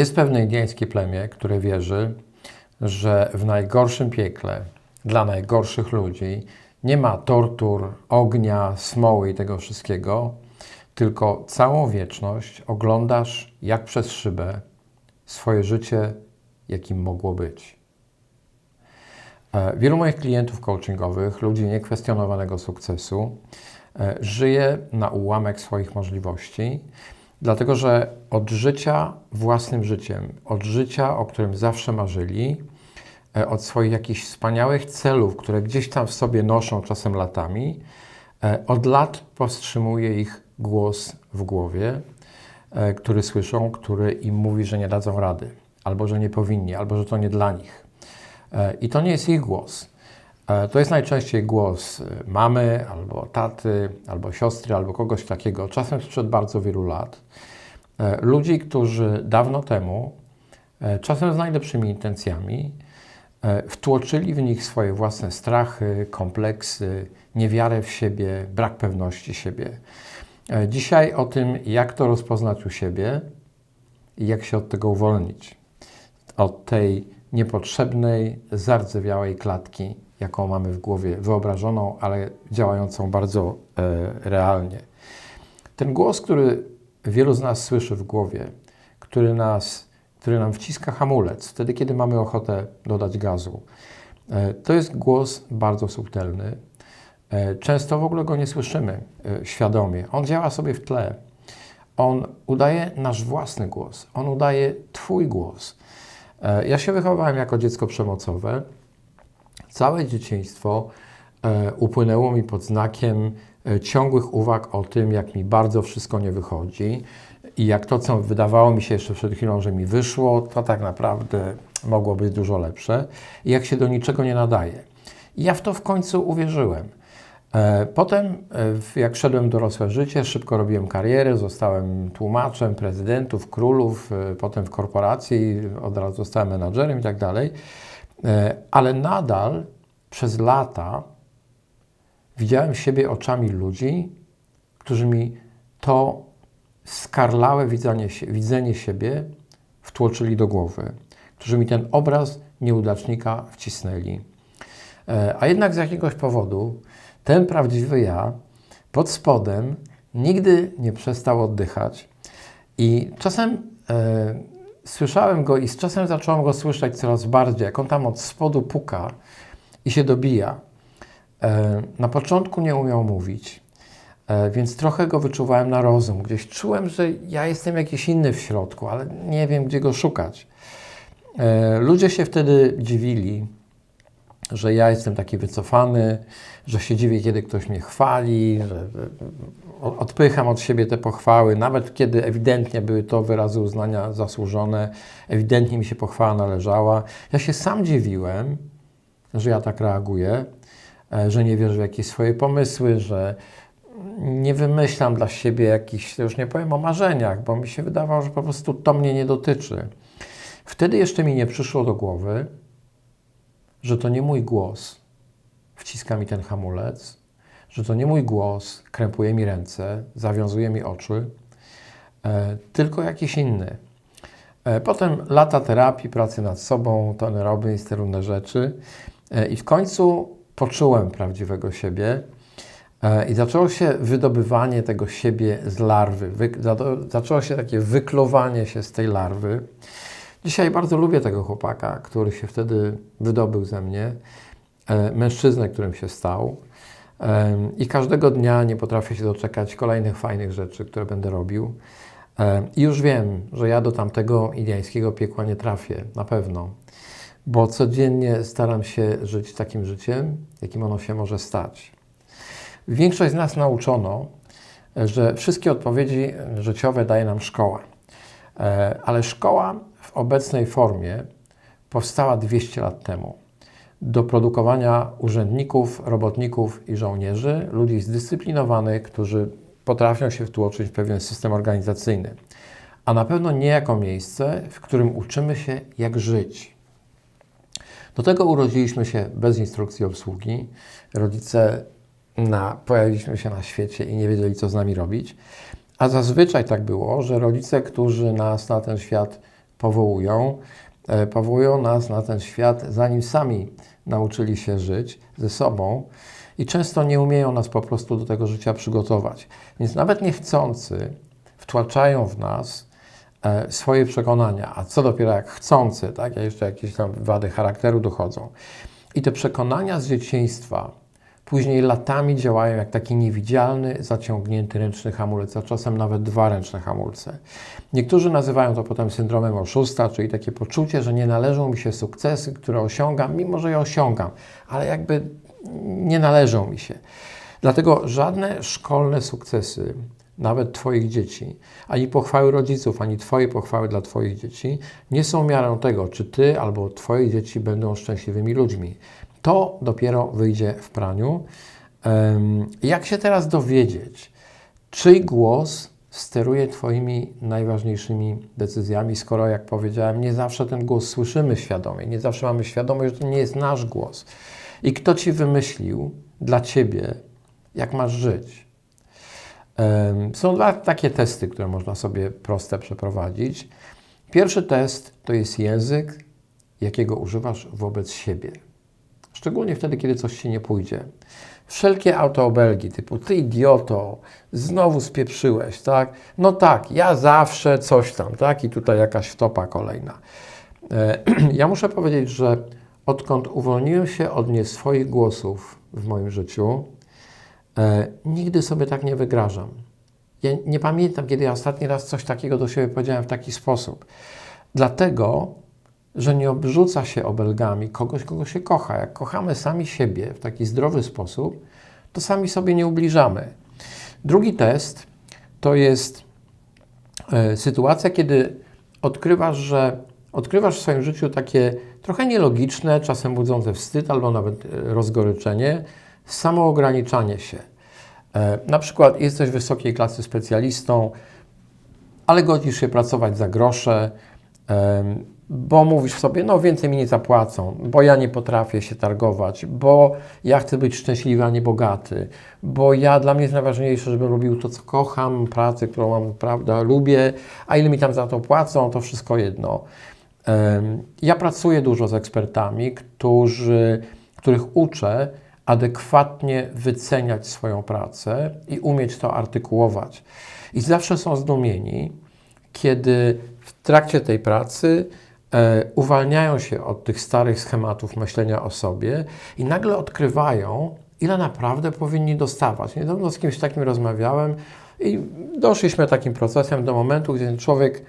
Jest pewne indyjskie plemię, które wierzy, że w najgorszym piekle dla najgorszych ludzi nie ma tortur, ognia, smoły i tego wszystkiego, tylko całą wieczność oglądasz jak przez szybę swoje życie, jakim mogło być. E, Wielu moich klientów coachingowych, ludzi niekwestionowanego sukcesu, e, żyje na ułamek swoich możliwości, dlatego że od życia własnym życiem, od życia, o którym zawsze marzyli, e, od swoich jakichś wspaniałych celów, które gdzieś tam w sobie noszą czasem latami, e, od lat powstrzymuje ich głos w głowie, e, który słyszą, który im mówi, że nie dadzą rady, albo że nie powinni, albo że to nie dla nich. I to nie jest ich głos. E, To jest najczęściej głos e, mamy, albo taty, albo siostry, albo kogoś takiego, czasem sprzed bardzo wielu lat. E, Ludzi, którzy dawno temu, e, czasem z najlepszymi intencjami, wtłoczyli w nich swoje własne strachy, kompleksy, niewiarę w siebie, brak pewności siebie. Dzisiaj o tym, jak to rozpoznać u siebie i jak się od tego uwolnić. Od tej niepotrzebnej, zardzewiałej klatki, jaką mamy w głowie, wyobrażoną, ale działającą bardzo e, realnie. Ten głos, który wielu z nas słyszy w głowie, który, nas, który nam wciska hamulec, wtedy, kiedy mamy ochotę dodać gazu, e, to jest głos bardzo subtelny. E, Często w ogóle go nie słyszymy e, świadomie. On działa sobie w tle. On udaje nasz własny głos. On udaje Twój głos. E, Ja się wychowałem jako dziecko przemocowe. Całe dzieciństwo e, upłynęło mi pod znakiem e, ciągłych uwag o tym, jak mi bardzo wszystko nie wychodzi i jak to, co wydawało mi się jeszcze przed chwilą, że mi wyszło, to tak naprawdę mogło być dużo lepsze i jak się do niczego nie nadaje. Ja w to w końcu uwierzyłem. E, Potem, jak szedłem w dorosłe życie, szybko robiłem karierę, zostałem tłumaczem prezydentów, królów, potem w korporacji, od razu zostałem menadżerem i tak dalej. E, Ale nadal przez lata widziałem siebie oczami ludzi, którzy mi to skarlałe widzenie, widzenie siebie wtłoczyli do głowy, którzy mi ten obraz nieudacznika wcisnęli. E, A jednak z jakiegoś powodu ten prawdziwy ja pod spodem nigdy nie przestał oddychać. I czasem e, słyszałem go i z czasem zacząłem go słyszeć coraz bardziej, jak on tam od spodu puka i się dobija. E, na początku nie umiał mówić, e, więc trochę go wyczuwałem na rozum. Gdzieś czułem, że ja jestem jakiś inny w środku, ale nie wiem, gdzie go szukać. E, ludzie się wtedy dziwili, że ja jestem taki wycofany, że się dziwię, kiedy ktoś mnie chwali, że odpycham od siebie te pochwały, nawet kiedy ewidentnie były to wyrazy uznania zasłużone, ewidentnie mi się pochwała należała. Ja się sam dziwiłem, że ja tak reaguję, e, że nie wierzę w jakieś swoje pomysły, że nie wymyślam dla siebie jakichś, już nie powiem o marzeniach, bo mi się wydawało, że po prostu to mnie nie dotyczy. Wtedy jeszcze mi nie przyszło do głowy, że to nie mój głos wciska mi ten hamulec, że to nie mój głos krępuje mi ręce, zawiązuje mi oczy, e, tylko jakiś inny. E, potem lata terapii, pracy nad sobą, Tony Robbins, te różne rzeczy e, i w końcu poczułem prawdziwego siebie e, i zaczęło się wydobywanie tego siebie z larwy. Wy, za- zaczęło się takie wyklowanie się z tej larwy. Dzisiaj bardzo lubię tego chłopaka, który się wtedy wydobył ze mnie, e, mężczyznę, którym się stał. Em, I każdego dnia nie potrafię się doczekać kolejnych fajnych rzeczy, które będę robił. Em, I już wiem, że ja do tamtego indiańskiego piekła nie trafię, na pewno, bo codziennie staram się żyć takim życiem, jakim ono się może stać. Większość z nas nauczono, że wszystkie odpowiedzi życiowe daje nam szkoła. E, Ale szkoła w obecnej formie powstała 200 lat temu do produkowania urzędników, robotników i żołnierzy, ludzi zdyscyplinowanych, którzy potrafią się wtłoczyć w pewien system organizacyjny. A na pewno nie jako miejsce, w którym uczymy się, jak żyć. Do tego urodziliśmy się bez instrukcji obsługi. Rodzice na, pojawiliśmy się na świecie i nie wiedzieli, co z nami robić. A zazwyczaj tak było, że rodzice, którzy nas na ten świat powołują. E, powołują nas na ten świat, zanim sami nauczyli się żyć ze sobą i często nie umieją nas po prostu do tego życia przygotować. Więc nawet niechcący wtłaczają w nas e, swoje przekonania, a co dopiero jak chcący, tak, jeszcze jakieś tam wady charakteru dochodzą. I te przekonania z dzieciństwa później latami działają jak taki niewidzialny, zaciągnięty ręczny hamulec, a czasem nawet dwa ręczne hamulce. Niektórzy nazywają to potem syndromem oszusta, czyli takie poczucie, że nie należą mi się sukcesy, które osiągam, mimo że je osiągam, ale jakby nie należą mi się. Dlatego żadne szkolne sukcesy, nawet Twoich dzieci, ani pochwały rodziców, ani Twoje pochwały dla Twoich dzieci nie są miarą tego, czy Ty albo Twoje dzieci będą szczęśliwymi ludźmi. To dopiero wyjdzie w praniu. Jak się teraz dowiedzieć, czyj głos steruje Twoimi najważniejszymi decyzjami, skoro, jak powiedziałem, nie zawsze ten głos słyszymy świadomie, nie zawsze mamy świadomość, że to nie jest nasz głos. I kto Ci wymyślił dla Ciebie, jak masz żyć? Są dwa takie testy, które można sobie proste przeprowadzić. Pierwszy test to jest język, jakiego używasz wobec siebie. Szczególnie wtedy, kiedy coś się nie pójdzie. Wszelkie autoobelgi typu ty idioto, znowu spieprzyłeś, tak? No tak, ja zawsze coś tam, tak? I tutaj jakaś wtopa kolejna. E, ja muszę powiedzieć, że odkąd uwolniłem się od nie swoich głosów w moim życiu, e, nigdy sobie tak nie wygrażam. Ja nie pamiętam, kiedy ja ostatni raz coś takiego do siebie powiedziałem w taki sposób. Dlatego, że nie obrzuca się obelgami kogoś, kogo się kocha. Jak kochamy sami siebie w taki zdrowy sposób, to sami sobie nie ubliżamy. Drugi test to jest e, sytuacja, kiedy odkrywasz, że odkrywasz w swoim życiu takie trochę nielogiczne, czasem budzące wstyd albo nawet e, rozgoryczenie, samoograniczanie się. E, na przykład jesteś wysokiej klasy specjalistą, ale godzisz się pracować za grosze, bo mówisz sobie, no więcej mi nie zapłacą, bo ja nie potrafię się targować, bo ja chcę być szczęśliwy, a nie bogaty, bo ja, dla mnie jest najważniejsze, żebym robił to, co kocham, pracę, którą mam, prawda, lubię, a ile mi tam za to płacą, to wszystko jedno. Ja pracuję dużo z ekspertami, którzy, których uczę adekwatnie wyceniać swoją pracę i umieć to artykułować. I zawsze są zdumieni, kiedy w trakcie tej pracy uwalniają się od tych starych schematów myślenia o sobie i nagle odkrywają, ile naprawdę powinni dostawać. Niedawno z kimś takim rozmawiałem i doszliśmy takim procesem do momentu, gdzie człowiek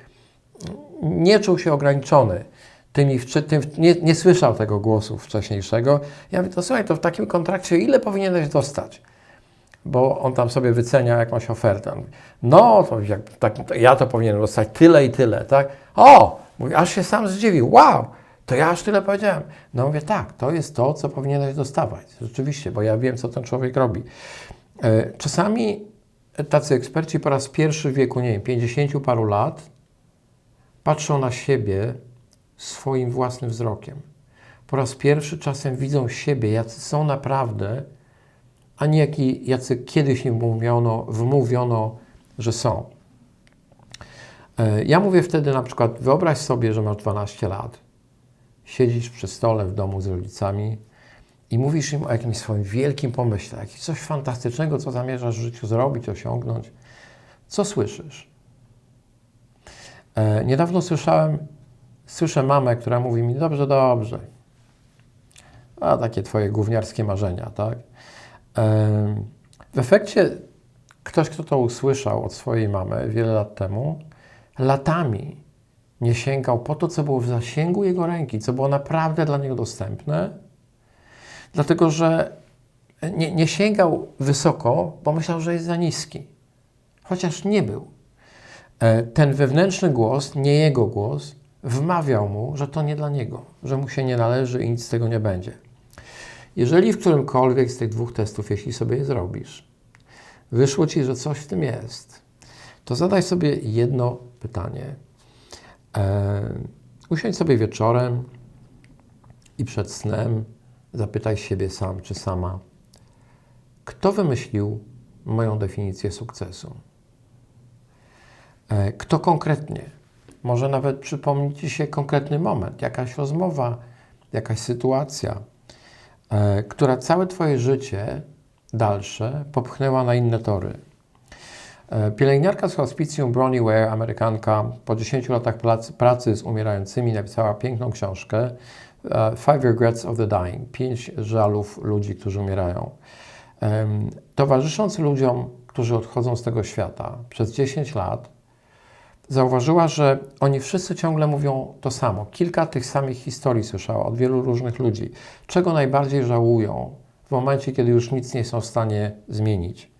nie czuł się ograniczony. Tymi, tym, nie, nie słyszał tego głosu wcześniejszego. Ja mówię, to słuchaj, to w takim kontrakcie ile powinieneś dostać? Bo on tam sobie wycenia jakąś ofertę. No, to jak, tak, ja to powinienem dostać tyle i tyle, tak? O, mówię, aż się sam zdziwił. Wow, to ja aż tyle powiedziałem. No mówię, tak, to jest to, co powinieneś dostawać. Rzeczywiście, bo ja wiem, co ten człowiek robi. E, czasami tacy eksperci po raz pierwszy w wieku, nie wiem, 50 paru lat patrzą na siebie swoim własnym wzrokiem. Po raz pierwszy czasem widzą siebie, jacy są naprawdę, a nie jaki, jacy kiedyś im mówiono, wmówiono, że są. E, ja mówię wtedy na przykład, wyobraź sobie, że masz 12 lat, siedzisz przy stole w domu z rodzicami i mówisz im o jakimś swoim wielkim pomyśle, jakimś coś fantastycznego, co zamierzasz w życiu zrobić, osiągnąć. Co słyszysz? E, niedawno słyszałem, słyszę mamę, która mówi mi, dobrze, dobrze. A takie twoje gówniarskie marzenia, tak? E, w efekcie ktoś, kto to usłyszał od swojej mamy wiele lat temu, latami nie sięgał po to, co było w zasięgu jego ręki, co było naprawdę dla niego dostępne, dlatego że nie, nie sięgał wysoko, bo myślał, że jest za niski. Chociaż nie był. E, ten wewnętrzny głos, nie jego głos, wmawiał mu, że to nie dla niego, że mu się nie należy i nic z tego nie będzie. Jeżeli w którymkolwiek z tych dwóch testów, jeśli sobie je zrobisz, wyszło ci, że coś w tym jest, to zadaj sobie jedno pytanie. E, usiądź sobie wieczorem i przed snem zapytaj siebie sam czy sama, kto wymyślił moją definicję sukcesu? E, kto konkretnie może nawet przypomnieć Ci się konkretny moment, jakaś rozmowa, jakaś sytuacja, e, która całe Twoje życie dalsze popchnęła na inne tory. E, pielęgniarka z hospicjum Bronnie Ware, Amerykanka, po 10 latach pracy, z umierającymi napisała piękną książkę e, Five Regrets of the Dying. Pięć żalów ludzi, którzy umierają. Towarzysząc ludziom, którzy odchodzą z tego świata przez 10 lat, zauważyła, że oni wszyscy ciągle mówią to samo. Kilka tych samych historii słyszała od wielu różnych ludzi. Czego najbardziej żałują w momencie, kiedy już nic nie są w stanie zmienić?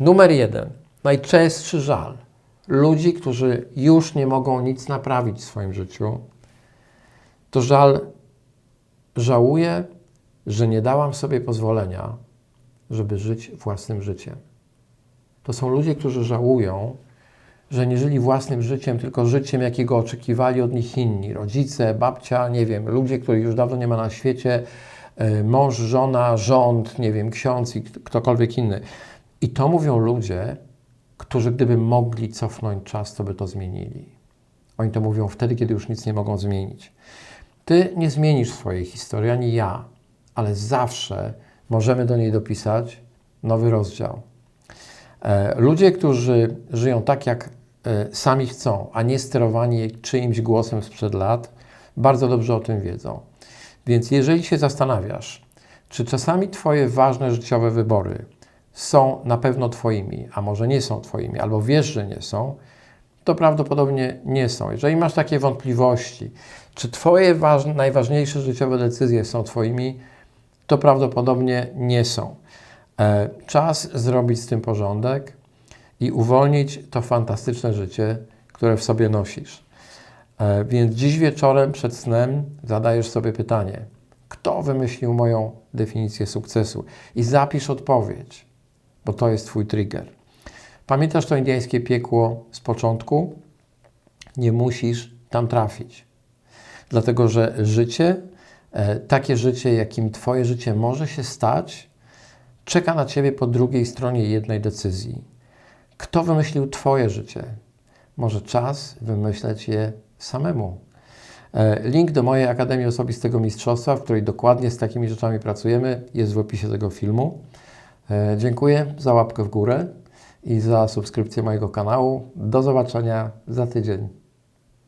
Numer jeden. Najczęstszy żal ludzi, którzy już nie mogą nic naprawić w swoim życiu, to żal, żałuję, że nie dałam sobie pozwolenia, żeby żyć własnym życiem. To są ludzie, którzy żałują, że nie żyli własnym życiem, tylko życiem, jakiego oczekiwali od nich inni. Rodzice, babcia, nie wiem, ludzie, których już dawno nie ma na świecie, e, mąż, żona, rząd, nie wiem, ksiądz i ktokolwiek inny. I to mówią ludzie, którzy gdyby mogli cofnąć czas, to by to zmienili. Oni to mówią wtedy, kiedy już nic nie mogą zmienić. Ty nie zmienisz swojej historii, ani ja, ale zawsze możemy do niej dopisać nowy rozdział. E, Ludzie, którzy żyją tak, jak e, sami chcą, a nie sterowani czyimś głosem sprzed lat, bardzo dobrze o tym wiedzą. Więc jeżeli się zastanawiasz, czy czasami Twoje ważne życiowe wybory są na pewno Twoimi, a może nie są Twoimi, albo wiesz, że nie są, to prawdopodobnie nie są. Jeżeli masz takie wątpliwości, czy Twoje najważniejsze życiowe decyzje są Twoimi, to prawdopodobnie nie są. E, Czas zrobić z tym porządek i uwolnić to fantastyczne życie, które w sobie nosisz. E, Więc dziś wieczorem przed snem zadajesz sobie pytanie: kto wymyślił moją definicję sukcesu? I zapisz odpowiedź, bo to jest Twój trigger. Pamiętasz to indyjskie piekło z początku? Nie musisz tam trafić. Dlatego, że życie, e, takie życie, jakim Twoje życie może się stać, czeka na Ciebie po drugiej stronie jednej decyzji. Kto wymyślił Twoje życie? Może czas wymyśleć je samemu. E, Link do mojej Akademii Osobistego Mistrzostwa, w której dokładnie z takimi rzeczami pracujemy, jest w opisie tego filmu. E, Dziękuję za łapkę w górę i za subskrypcję mojego kanału. Do zobaczenia za tydzień.